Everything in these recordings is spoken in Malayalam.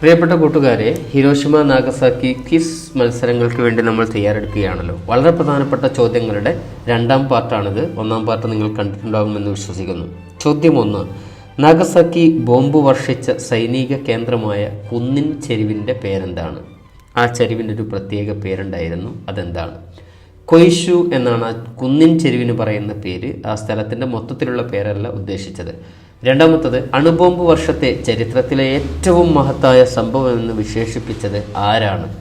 പ്രിയപ്പെട്ട കൂട്ടുകാരെ ഹിരോഷിമ നാഗസാക്കി ക്വിസ് മത്സരങ്ങൾക്ക് വേണ്ടി നമ്മൾ തയ്യാറെടുക്കുകയാണല്ലോ. വളരെ പ്രധാനപ്പെട്ട ചോദ്യങ്ങളുടെ രണ്ടാം പാർട്ടാണിത്. ഒന്നാം പാർട്ട് നിങ്ങൾ കണ്ടിട്ടുണ്ടാകുമെന്ന് വിശ്വസിക്കുന്നു. ചോദ്യം ഒന്ന് നാഗസാക്കി ബോംബ് വർഷിച്ച സൈനിക കേന്ദ്രമായ കുന്നിൻ ചെരുവിന്റെ പേരെന്താണ്? ആ ചെരുവിന്റെ ഒരു പ്രത്യേക പേരുണ്ടായിരുന്നു. അതെന്താണ്? കൊയ്ഷു എന്നാണ് കുന്നിൻ ചെരുവിന് പറയുന്ന പേര്. ആ സ്ഥലത്തിന്റെ മൊത്തത്തിലുള്ള പേരല്ല ഉദ്ദേശിച്ചത്. രണ്ടാമത്തത് അണുബോംബ് വർഷത്തെ ചരിത്രത്തിലെ ഏറ്റവും മഹത്തായ സംഭവം എന്ന് വിശേഷിപ്പിച്ചത് ആരാണ്?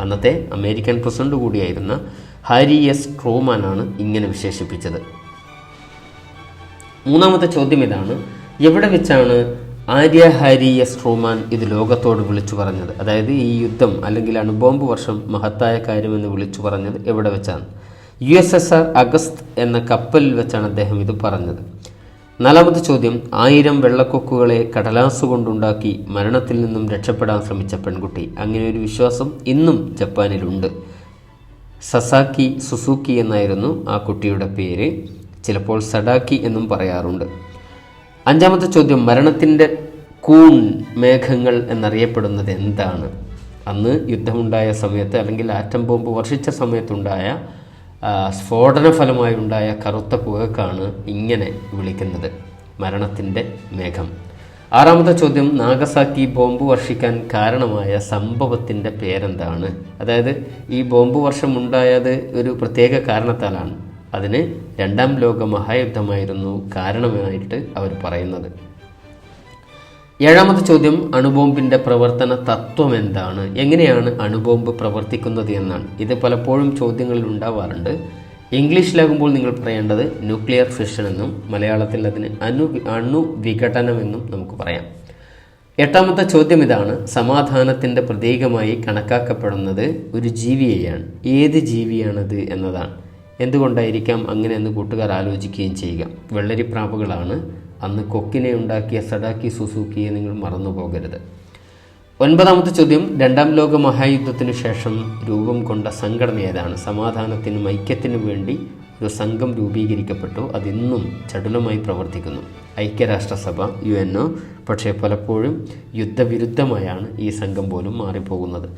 അന്നത്തെ അമേരിക്കൻ പ്രസിഡന്റ് കൂടിയായിരുന്ന ഹാരി എസ്. ട്രൂമാനാണ് ഇങ്ങനെ വിശേഷിപ്പിച്ചത്. മൂന്നാമത്തെ ചോദ്യം ഇതാണ്. എവിടെ വെച്ചാണ് ആര്യ ഹാരി എസ്. ട്രൂമാൻ ഇത് ലോകത്തോട് വിളിച്ചു പറഞ്ഞത്? അതായത് ഈ യുദ്ധം അല്ലെങ്കിൽ അണുബോംബ് വർഷം മഹത്തായ കാര്യമെന്ന് വിളിച്ചു പറഞ്ഞത് എവിടെ വെച്ചാണ്? U S S R Augusta എന്ന കപ്പലിൽ വെച്ചാണ് അദ്ദേഹം ഇത് പറഞ്ഞത്. നാലാമത്തെ ചോദ്യം ആയിരം വെള്ളക്കൊക്കുകളെ കടലാസ് കൊണ്ടുണ്ടാക്കി മരണത്തിൽ നിന്നും രക്ഷപ്പെടാൻ ശ്രമിച്ച പെൺകുട്ടി. അങ്ങനെ ഒരു വിശ്വാസം ഇന്നും ജപ്പാനിലുണ്ട്. സസാക്കി സുസൂക്കി എന്നായിരുന്നു ആ കുട്ടിയുടെ പേര്. ചിലപ്പോൾ സഡാക്കി എന്നും പറയാറുണ്ട്. അഞ്ചാമത്തെ ചോദ്യം മരണത്തിന്റെ കൂൺ മേഘങ്ങൾ എന്നറിയപ്പെടുന്നത് എന്താണ്? അന്ന് യുദ്ധമുണ്ടായ സമയത്ത് അല്ലെങ്കിൽ ആറ്റം ബോംബ് വർഷിച്ച സമയത്തുണ്ടായ സ്ഫോടന ഫലമായി ഉണ്ടായ കറുത്ത പുകക്കാണ് ഇങ്ങനെ വിളിക്കുന്നത്. മരണത്തിന്റെ മേഘം. ആറാമത്തെ ചോദ്യം നാഗസാക്കി ബോംബ് വർഷിക്കാൻ കാരണമായ സംഭവത്തിന്റെ പേരെന്താണ്? അതായത് ഈ ബോംബ് വർഷം ഉണ്ടായത് ഒരു പ്രത്യേക കാരണത്താലാണ്. അതിന് രണ്ടാം ലോക മഹായുദ്ധമായിരുന്നു കാരണമായിട്ട് അവർ പറയുന്നത്. ഏഴാമത്തെ ചോദ്യം അണുബോംബിന്റെ പ്രവർത്തന തത്വം എന്താണ്? എങ്ങനെയാണ് അണുബോംബ് പ്രവർത്തിക്കുന്നത് എന്നാണ്. ഇത് പലപ്പോഴും ചോദ്യങ്ങളിൽ ഉണ്ടാവാറുണ്ട്. ഇംഗ്ലീഷിലാകുമ്പോൾ നിങ്ങൾ പറയേണ്ടത് ന്യൂക്ലിയർ ഫിഷൻ എന്നും മലയാളത്തിൽ അതിന് അണു അണുവിഘടനമെന്നും നമുക്ക് പറയാം. എട്ടാമത്തെ ചോദ്യം ഇതാണ്. സമാധാനത്തിന്റെ പ്രതീകമായി കണക്കാക്കപ്പെടുന്നത് ഒരു ജീവിയെയാണ്. ഏത് ജീവിയാണത് എന്നതാണ്. എന്തുകൊണ്ടായിരിക്കാം അങ്ങനെ എന്ന് കൂട്ടുകാർ ആലോചിക്കുകയും ചെയ്യുക. വെള്ളരിപ്രാവുകളാണ്. അന്ന് കൊക്കിനെ ഉണ്ടാക്കിയ സഡാക്കി സുസൂക്കിയെ നിങ്ങൾ മറന്നു പോകരുത്. ഒൻപതാമത്തെ ചോദ്യം രണ്ടാം ലോക മഹായുദ്ധത്തിനു ശേഷം രൂപം കൊണ്ട സംഘടന ഏതാണ്? സമാധാനത്തിനും ഐക്യത്തിനും വേണ്ടി ഒരു സംഘം രൂപീകരിക്കപ്പെട്ടു അതിന്നും ചടുലമായി പ്രവർത്തിക്കുന്നു. ഐക്യരാഷ്ട്രസഭ യു എൻ ഒ പക്ഷേ പലപ്പോഴും യുദ്ധവിരുദ്ധമായാണ് ഈ സംഘം പോലും മാറിപ്പോകുന്നത്.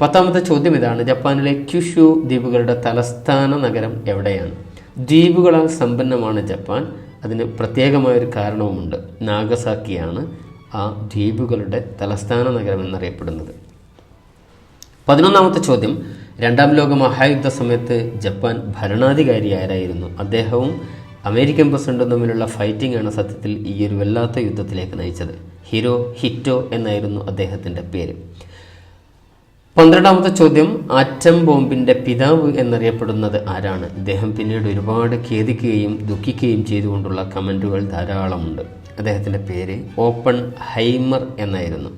പത്താമത്തെ ചോദ്യം ഇതാണ് ജപ്പാനിലെ ക്യുഷു ദ്വീപുകളുടെ തലസ്ഥാന നഗരം എവിടെയാണ്? ദ്വീപുകളാൽ സമ്പന്നമാണ് ജപ്പാൻ അതിന് പ്രത്യേകമായൊരു കാരണവുമുണ്ട്. നാഗസാക്കിയാണ് ആ ദ്വീപുകളുടെ തലസ്ഥാന നഗരം എന്നറിയപ്പെടുന്നത്. പതിനൊന്നാമത്തെ ചോദ്യം. രണ്ടാം ലോക മഹായുദ്ധ സമയത്ത് ജപ്പാൻ ഭരണാധികാരി ആരായിരുന്നു? അദ്ദേഹവും അമേരിക്കൻ പ്രസിഡന്റും തമ്മിലുള്ള ഫൈറ്റിംഗ് ആണ് സത്യത്തിൽ ഈ ഒരു വല്ലാത്ത യുദ്ധത്തിലേക്ക് നയിച്ചത്. ഹിരോ ഹിറ്റോ എന്നായിരുന്നു അദ്ദേഹത്തിന്റെ പേര്. പന്ത്രണ്ടാമത്തെ ചോദ്യം ആറ്റം ബോംബിന്റെ പിതാവ് എന്നറിയപ്പെടുന്നത് ആരാണ്? ഇദ്ദേഹം പിന്നീട് ഒരുപാട് ഖേദിക്കുകയും ദുഃഖിക്കുകയും ചെയ്തുകൊണ്ടുള്ള കമന്റുകൾ ധാരാളമുണ്ട്. അദ്ദേഹത്തിന്റെ പേര് ഓപ്പൺ ഹൈമർ എന്നായിരുന്നു.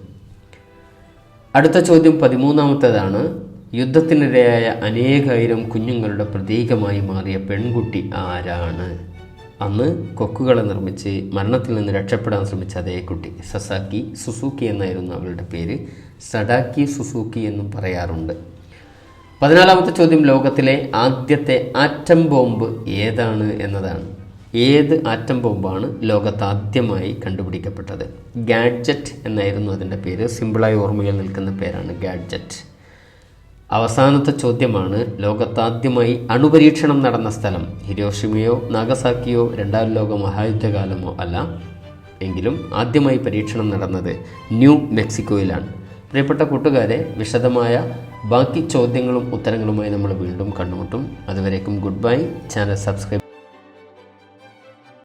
അടുത്ത ചോദ്യം പതിമൂന്നാമത്തേതാണ്. യുദ്ധത്തിനിരയായ അനേകായിരം കുഞ്ഞുങ്ങളുടെ പ്രതീകമായി മാറിയ പെൺകുട്ടി ആരാണ്? അന്ന് കൊക്കുകളെ നിർമ്മിച്ച് മരണത്തിൽ നിന്ന് രക്ഷപ്പെടാൻ ശ്രമിച്ച അതേ കുട്ടി സസാക്കി സുസൂക്കി എന്നായിരുന്നു അവളുടെ പേര്. സഡാക്കി സുസൂക്കി എന്നും പറയാറുണ്ട്. പതിനാലാമത്തെ ചോദ്യം ലോകത്തിലെ ആദ്യത്തെ ആറ്റം ബോംബ് ഏതാണ് എന്നതാണ്. ഏത് ആറ്റം ബോംബാണ് ലോകത്ത് ആദ്യമായി കണ്ടുപിടിക്കപ്പെട്ടത്? ഗാഡ്ജറ്റ് എന്നായിരുന്നു അതിന്റെ പേര്. സിമ്പിളായി ഓർമ്മയിൽ നിൽക്കുന്ന പേരാണ് ഗാഡ്ജറ്റ്. അവസാനത്തെ ചോദ്യമാണ് ലോകത്താദ്യമായി അണുപരീക്ഷണം നടന്ന സ്ഥലം. ഹിരോഷിമയോ നാഗസാക്കിയോ രണ്ടാം ലോക മഹായുദ്ധകാലമോ അല്ല. എങ്കിലും ആദ്യമായി പരീക്ഷണം നടന്നത് ന്യൂ മെക്സിക്കോയിലാണ്. പ്രിയപ്പെട്ട കൂട്ടുകാരെ വിശദമായ ബാക്കി ചോദ്യങ്ങളും ഉത്തരങ്ങളുമായി നമ്മൾ വീണ്ടും കണ്ടുമുട്ടും അതുവരേക്കും ഗുഡ് ബൈ. Channel subscribe